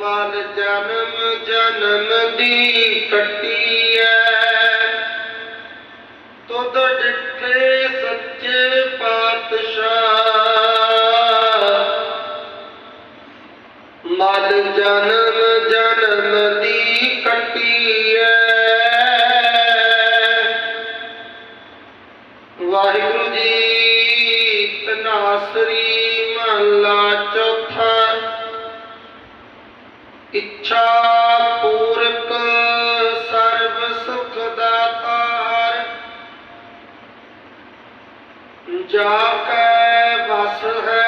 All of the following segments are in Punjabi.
ਮਨ ਜਨਮ ਜਨਮ ਦੀ ਕੱਟੀ ਐ ਤੁਧ ਡਿੱਠੇ ਸੱਚੇ ਪਾਤਸ਼ਾਹ ਜਾ ਕੈ ਵਸ ਹੈ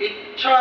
ইচ্ছা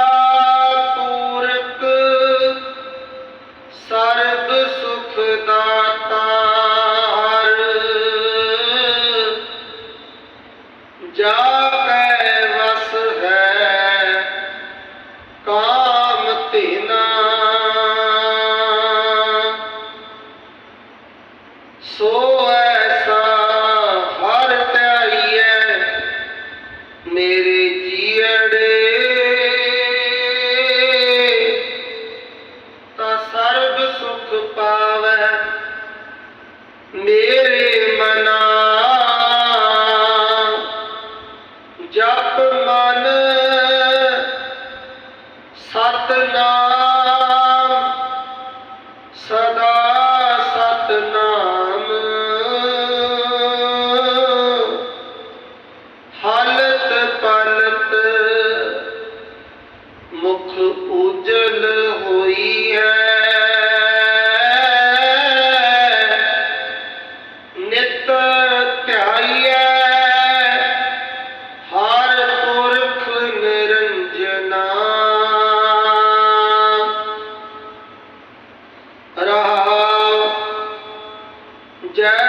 Me. Yeah.